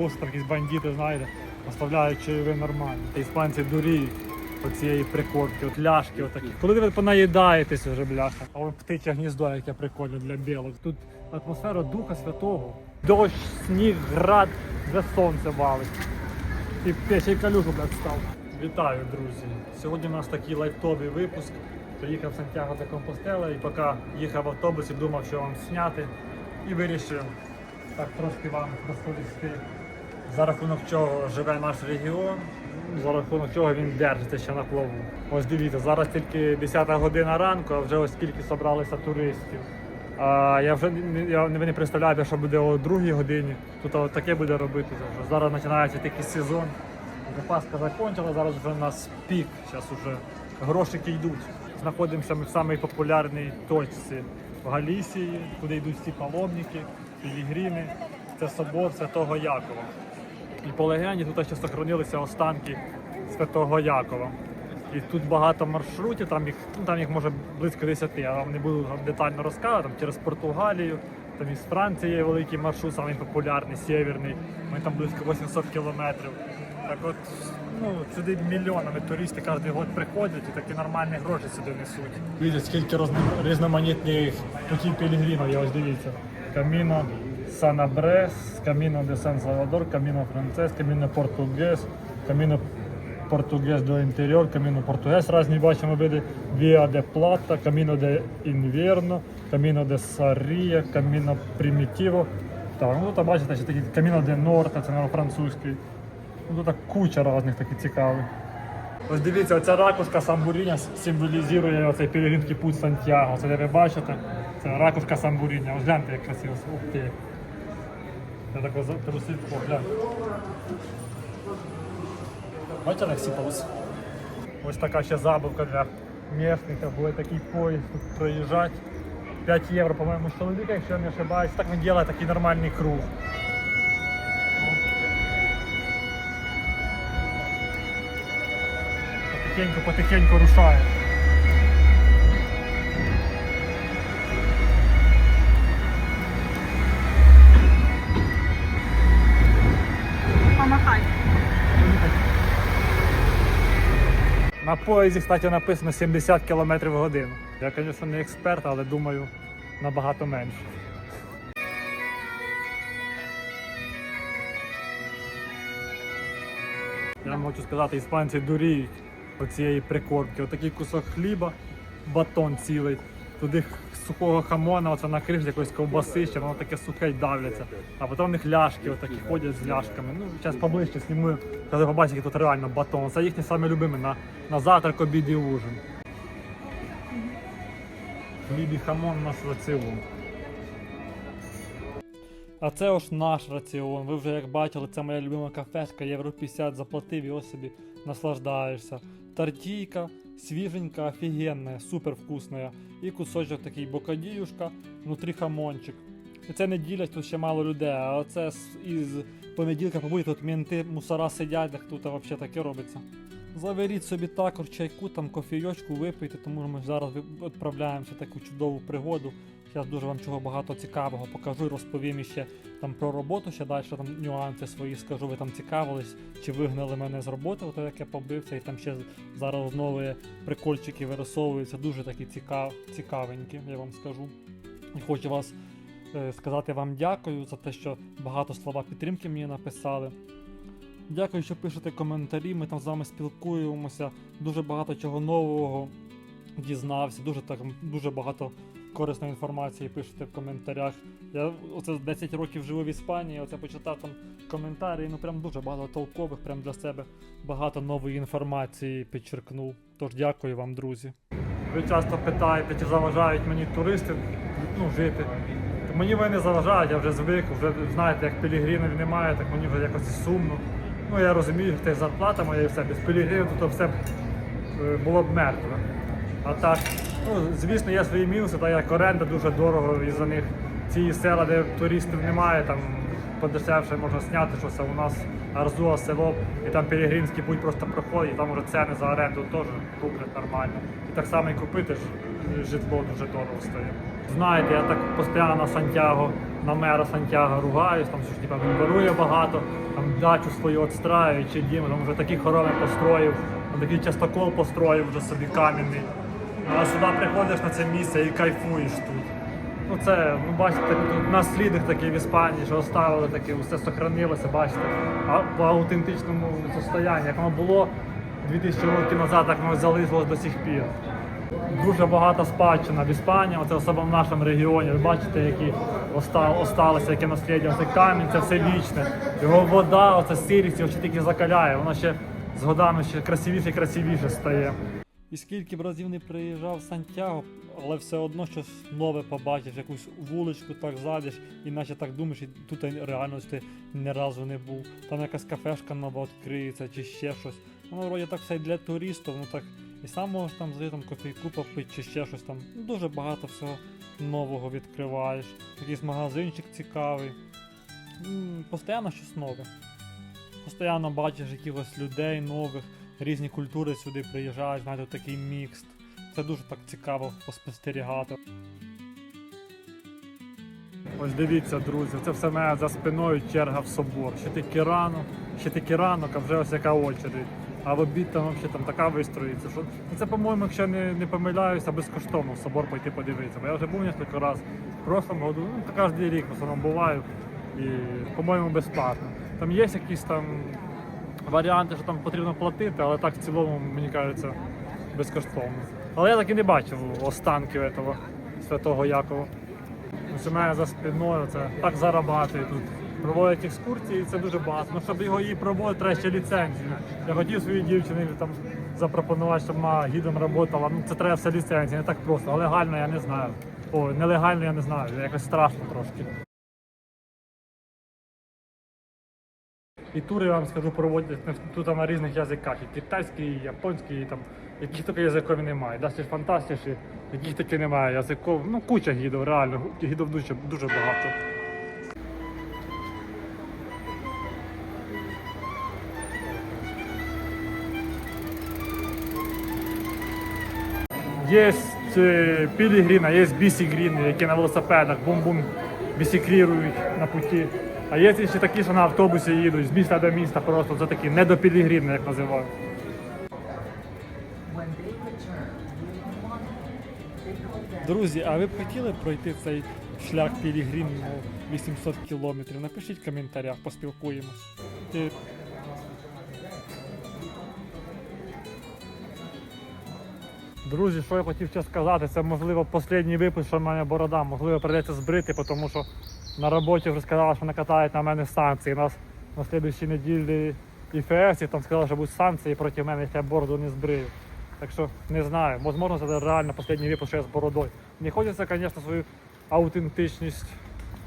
Просто якісь бандити, знаєте, оставляють чайові нормально. Іспанці дуріють оцієї прикормки, от ляшки отакі. Коли ви понаїдаєтесь вже бляха, а вон птиче гніздо, яке прикольне для білок. Тут атмосфера Духа Святого. Дощ, сніг, град, де сонце валить. І печей калюжу, блядь, став. Вітаю, друзі! Сьогодні у нас такий лайтовий випуск. Приїхав Сантьяго де Компостела і поки їхав в автобусі, думав, що вам зняти. І вирішив так трошки вам розповісти, за рахунок чого живе наш регіон, за рахунок чого він держиться ще на плаву. Ось дивіться, зараз тільки 10 година ранку, а вже ось скільки зібралися туристів. А я вже я, ви не представляєте, що буде о другій годині. Тут таке буде робитися. Вже. Зараз починається такий сезон. Вже Пасха закінчила, зараз вже у нас пік. Зараз вже грошики йдуть. Знаходимося ми в самій популярній точці в Галісії, куди йдуть всі паломники, пілігрими. Це собор Святого Якова. І по легенді тут ще сохранилися останки Святого Якова. І тут багато маршрутів, там їх, ну, там їх може близько 10, я вам не буду детально розказувати, там через Португалію, там із Франції є великий маршрут, самий популярний, сєвєрний, ми там близько 800 кілометрів. Так от, ну, сюди мільйонами туристів кожен год приходять і такі нормальні гроші сюди несуть. Дивіться, скільки розно- різноманітних путів пілігримів, я ось дивіться. Каміно Санабрес, Каміно де Сан Салвадор, Каміно Францес, Каміно Португес, Каміно Португес до інтеріор, Каміно Португес, різні бачимо види, Віа де Плата, Каміно де Інверно, Каміно де Сарія, Каміно Примітіво. Так, ну тут бачите, ще такі Каміно де Норта, це на французький. Ну тут куча різних таких цікавих. Ось дивіться, оця ракушка Самбуріня символізує оцей пілігримський путь Сантьяго. Це де ви бачите? Це ракушка Самбуріня. Ось гляньте, як красиво. Ух ти. Я так трусив погляд. Бачите, як сіпалось? Ось така ще забавка для місних, буде такий поїзд тут проїжджати. 5 євро, по-моєму, з чоловіка, якщо я не ошибаюсь. Так він робить такий нормальний круг. Потихеньку, потихеньку рушає. На поїзді, кстати, написано 70 км в годину. Я, звісно, не експерт, але думаю, набагато менше. Я вам хочу сказати, іспанці дуріють оцієї прикормки. Отакий кусок хліба, батон цілий, туди сухого хамона, оце накриш якоїсь ковбаси, ще воно таке сухе й давляться. А потім у них ляшки, отакі ходять з ляшками. Ну, зараз поближче зніму, коли побачите, який тут реально батон. Це їхній саме любимий на, на завтрак, обід і ужин. Хліб і хамон у нас раціон. А це ось наш раціон. Ви вже як бачили, це моя любима кафешка, євро 50 заплатив і ось собі наслаждаєшся. Тартійка, свіженька, офігенна, супер вкусна. І кусочок такий бокадіюшка, внутрі хамончик. І це не ділять, тут ще мало людей, а це із понеділка побудь, тут мінти, мусора сидять, так тут взагалі таке робиться. Заверіть собі також чайку, там кофійочку випийте, тому що ми зараз відправляємося в таку чудову пригоду. Зараз дуже вам чого багато цікавого покажу і розповім іще там про роботу, ще далі там нюанси свої скажу. Ви там цікавились, чи вигнали мене з роботи, ото як я побився, і там ще зараз нові прикольчики вирисовуються, дуже такі цікав, цікавенькі, я вам скажу. І хочу вас е, сказати вам дякую за те, що багато слова підтримки мені написали. Дякую, що пишете коментарі. Ми там з вами спілкуємося. Дуже багато чого нового дізнався. Дуже так дуже багато корисної інформації пишете в коментарях. Я оце 10 років живу в Іспанії. Оце почитав там коментарі. Ну прям дуже багато толкових, прям для себе багато нової інформації підчеркнув. Тож дякую вам, друзі. Ви часто питаєте, чи заважають мені туристи ну, жити. Мені вони заважають, я вже звик, вже знаєте, як пілігримів немає, так мені вже якось сумно. Ну я розумію, що це зарплата моя і все, без пілігримів то все е, було б мертве. А так, ну, звісно, є свої мінуси, так як оренда дуже дорого і за них ці села, де туристів немає, там подешевше можна зняти щось, а у нас Арзуа село, і там Пілігримський путь просто проходить, і там вже ціни за оренду теж куплять нормально. І так само і купити житло дуже дорого стає. Знаєте, я так постійно на Сантьяго на мера Сантьяго ругаюсь, там що він ворує багато, там дачу свою відстраює, чи дім, там вже такі хороми построїв, там такий частокол построїв вже собі кам'яний. А сюди приходиш на це місце і кайфуєш тут. Ну це, ну бачите, тут наслідок такий в Іспанії, що оставили таке, все сохранилося, бачите, а в аутентичному состоянні, як воно було 2000 років назад, так воно залишилось до сих пір. Дуже багата спадщина в Іспанії, оце особливо в нашому регіоні. Ви бачите, які оста- осталося, яке наслідя. Це камінь, це все вічне. Його вода, оця сирість, його ще тільки закаляє. Воно ще з годами ще красивіше і красивіше стає. І скільки б разів не приїжджав Сантьяго, але все одно щось нове побачиш, якусь вуличку так зайдеш, і наче так думаєш, і тут реально ти ні разу не був. Там якась кафешка нова відкриється чи ще щось. Воно вроді так все і для туристів, ну так і сам можеш там зайти там кофейку попити чи ще щось там. Дуже багато всього нового відкриваєш. Якийсь магазинчик цікавий. Постійно щось нове. Постійно бачиш якихось людей нових, різні культури сюди приїжджають, знаєте, такий мікс. Це дуже так цікаво поспостерігати. Ось дивіться, друзі, це все мене за спиною черга в собор. Ще тільки рано, ще тільки ранок, а вже ось яка очередь. А в обід там взагалі там така вистроїться. Що... ну, Це, по-моєму, якщо не, не помиляюся, безкоштовно в собор пойти подивитися. Бо я вже був кілька разів в прошлому году, ну то кожен рік в основному буваю. І, по-моєму, безплатно. Там є якісь там варіанти, що там потрібно платити, але так в цілому, мені кажеться, безкоштовно. Але я так і не бачив останків цього святого Якова. У мене за спиною це так зарабатує тут. Проводять екскурсії, і це дуже багато. Ну, щоб його її проводити, треба ще ліцензію. Я хотів своїй дівчині там запропонувати, щоб вона гідом працювала. Ну це треба все ліцензія, не так просто. А легально я не знаю. О, нелегально я не знаю, якось страшно трошки. І тури, вам скажу, проводять тут на різних язиках. І китайський, і японський, і там, яких тільки язиків немає. Дасі фантастичні, яких тільки немає язиків. Ну, куча гідів, реально. Гідів дуже, дуже багато. Є е, пілігріна, є бісігріни, які на велосипедах бум-бум бісікрірують на путі. А є ще такі, що на автобусі їдуть з міста до міста, просто це такі недопілігріни, як називають. Друзі, а ви б хотіли пройти цей шлях пілігрім ну, 800 кілометрів? Напишіть в коментарях, поспілкуємось. І Друзі, що я хотів ще сказати, це можливо останній випуск, що в мене борода, можливо, прийдеться збрити, тому що на роботі вже сказали, що накатають на мене санкції. Нас на слідуючій неділі ІФС, і там сказали, що будуть санкції проти мене, якщо я бороду не збрию. Так що не знаю, можливо, це реально останній випуск, що я з бородою. Не хочеться, звісно, свою аутентичність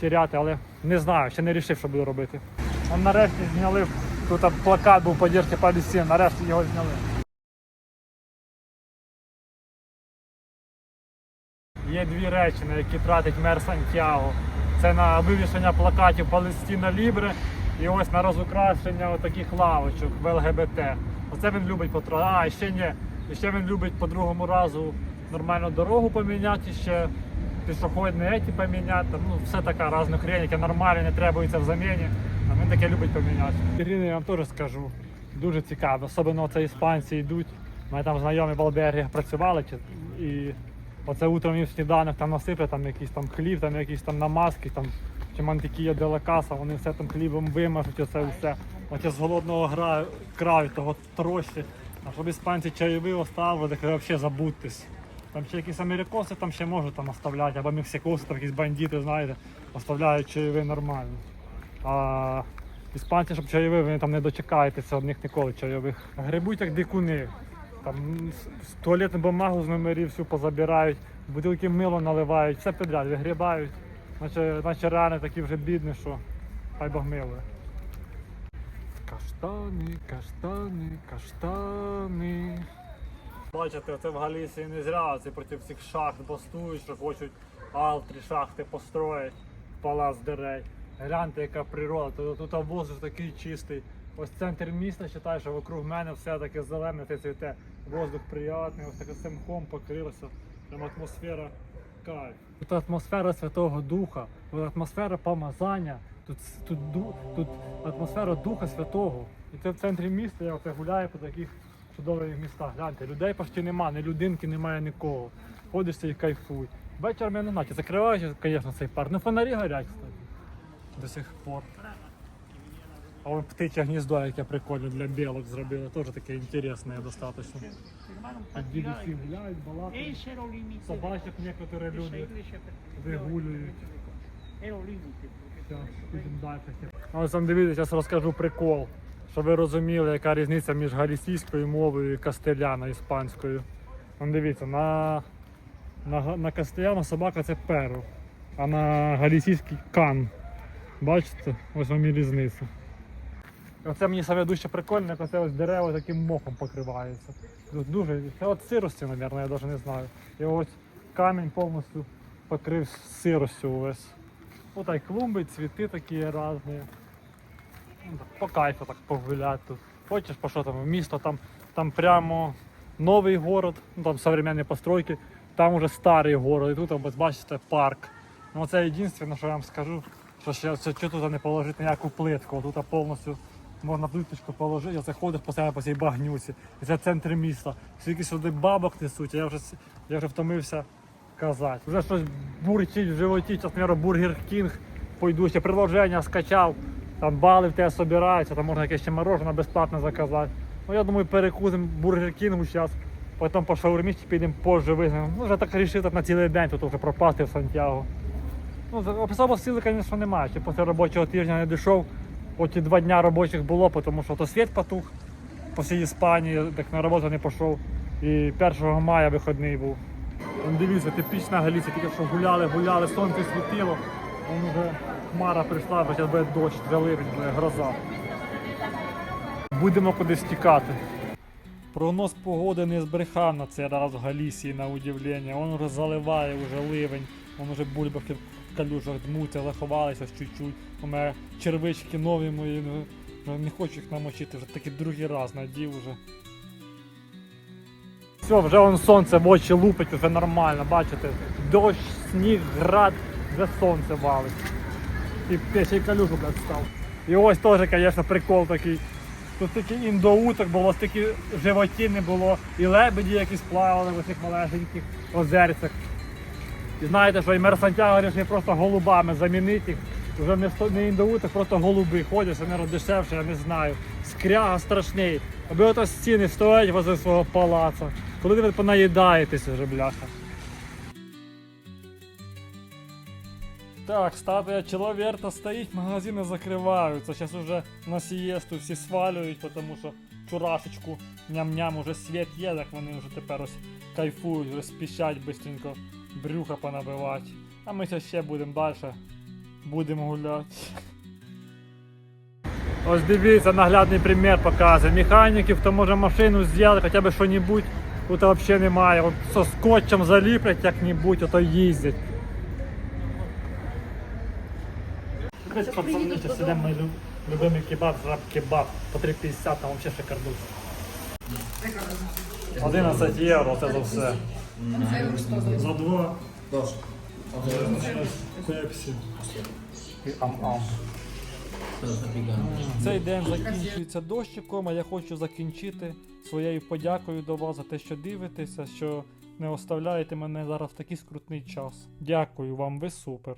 теряти, але не знаю, ще не вирішив, що буду робити. А нарешті зняли, тут плакат був поддержки Палестини, нарешті його зняли. Є дві речі, на які тратить мер Сантьяго. Це на вивішення плакатів Палестина Лібре і ось на розукрашення таких лавочок в ЛГБТ. Оце він любить потратити. А, ще ні. І ще він любить по другому разу нормально дорогу поміняти, ще пішохідні еті поміняти. Ну, все така різна хрень, яка нормально не требується в заміні. А він таке любить поміняти. Ірина, я вам теж скажу. Дуже цікаво. Особливо це іспанці йдуть. Мене там знайомі в Албергіях працювали і Оце утром їм сніданок там насиплять, там якийсь там хліб, там якісь там намазки, там чи мантикія де ла вони все там хлібом вимажуть, оце все. Оце з голодного граю, краю того трощі. А щоб іспанці чайові оставили, так взагалі забудьтесь. Там ще якісь америкоси там ще можуть там оставляти, або мексикоси, там якісь бандити, знаєте, оставляють чайові нормально. А іспанці, щоб чайові, ви там не дочекаєтеся од них ніколи чайових. Грибуть як дикуни. Там туалетну бумагу з номерів всю позабирають, бутилки мило наливають, все підряд вигрібають. Наче, наче реально такі вже бідні, що хай Бог милує. Каштани, каштани, каштани. Бачите, це в Галісії не зря, це проти всіх шахт бастують, що хочуть алтрі шахти построїть, палац дерей. Гляньте, яка природа, тут, тут воздух такий чистий. Ось центр міста, вважаю, що вокруг мене все таке зелене, те цвіте. Воздух приятний, ось таке цим мхом покрилося. Прям атмосфера кайф. Тут атмосфера Святого Духа, тут атмосфера помазання, тут, тут, тут атмосфера Духа Святого. І це в центрі міста, я оце гуляю по таких чудових містах. Гляньте, людей почти нема, ні людинки, немає нікого. Ходишся і кайфуй. Вечором я не знаю, чи звісно, цей парк. Ну фонарі горять, кстати. До сих пор. А вон птиче гніздо, яке прикольне для білок зробили, теж таке інтересне достатньо. А діди всі гуляють, балакають. Собачок некоторі люди вигулюють. Ось вам дивіться, зараз розкажу прикол, щоб ви розуміли, яка різниця між галісійською мовою і кастеляно іспанською. Вон дивіться, на, на, на кастеляно собака це перо, а на галісійський кан. Бачите? Ось вам і різниця. Оце мені саме дуже прикольно, як оце ось дерева таким мохом покриваються. Тут Дуже, це от сирості, мабуть, я навіть не знаю. І ось камінь повністю покрив сиростю увесь. Так, клумби, цвіти такі різні. Ну, По кайфу так погуляти тут. Хочеш, по що там, в місто, там, там прямо новий город, ну там современні постройки, там уже старий город, і тут ось бачите парк. Ну це єдине, що я вам скажу, що ще тут не положити ніяку плитку. Тут повністю можна плиточку положити, а це ходиш постійно по цій багнюці. І це центр міста. Скільки сюди бабок несуть, я вже, я вже втомився казати. Вже щось бурчить в животі, зараз, мабуть, бургер кінг. Пойду ще приложення скачав, там бали в тебе збираються, там можна якесь ще мороженое безплатно заказати. Ну я думаю, перекусимо бургер кінгу зараз, потім по шаурмічці підемо позже візьмемо. Ну, вже так вирішив так на цілий день, тут вже пропасти в Сантьяго. Ну, особо сили, звісно, немає. Ще після робочого тижня не дійшов. От і два дня робочих було, тому що то світ потух по всій Іспанії, так на роботу не пішов. І 1 мая вихідний був. Дивіться, типічна Галіція, тільки що гуляли, гуляли, сонце світило. Вон вже хмара прийшла, бо зараз буде дощ, заливень, буде гроза. Будемо кудись тікати. Прогноз погоди не збрехав на цей раз в Галісії на удивлення. Він вже заливає вже ливень, він вже бульбахи калюжах дмуться, заховалися чуть-чуть. У мене червички нові мої, ну, не хочу їх намочити, вже такий другий раз надів вже. Все, вже вон сонце в очі лупить, вже нормально, бачите. Дощ, сніг, град, вже сонце валить. І я ще й калюжу, блядь, став. І ось теж, звісно, прикол такий. Тут такі індоуток було, стільки животів не було, і лебеді якісь плавали в цих малесеньких озерцях. І знаєте, що і мер вирішив просто голубами замінити їх. Вже не, не індоуток, просто голуби ходять, це, мабуть, дешевше, я не знаю. Скряга страшний. Аби ото стіни стоять возле свого палаца. Коли ви понаїдаєтесь вже, бляха. Так, статуя Человерта стоїть, магазини закриваються. Зараз уже на сієсту всі свалюють, тому що чурашечку ням-ням уже світ є, так вони вже тепер ось кайфують, вже спішать бистренько брюха понабивати. А ми зараз ще будемо далі. Будемо гуляти. Ось дивіться, наглядний примір показує. Механіків, хто може машину зробити, хоча б що-небудь, тут взагалі немає. От со скотчем заліплять як-небудь, а то їздять. Десь пацани, ідемо на любимий кебаб, жаб кебаб по 3,50, там взагалі шикардус. 11 євро, це за все. За два. Пепсі. Ам-ам. Цей день закінчується дощиком, а я хочу закінчити своєю подякою до вас за те, що дивитеся, що не оставляєте мене зараз в такий скрутний час. Дякую вам, ви супер.